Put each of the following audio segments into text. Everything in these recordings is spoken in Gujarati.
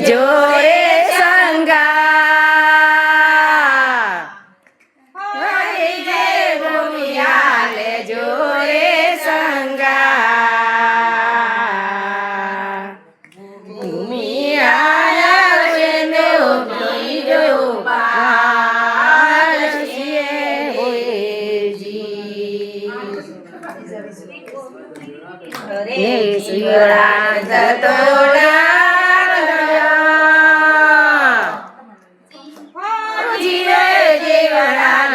જોરે સંગા. હરી જય ભૂમિયાલે જોરે સંગા ભૂમિયાલે નો ભીડો પાલસીએ હોયજી શિવરાજ જતો જીવે જીવરાજ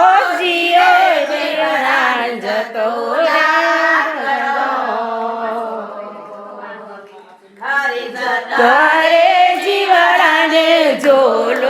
હોશિયે જીવરાણ જતો કરે. જીવરાને જોલો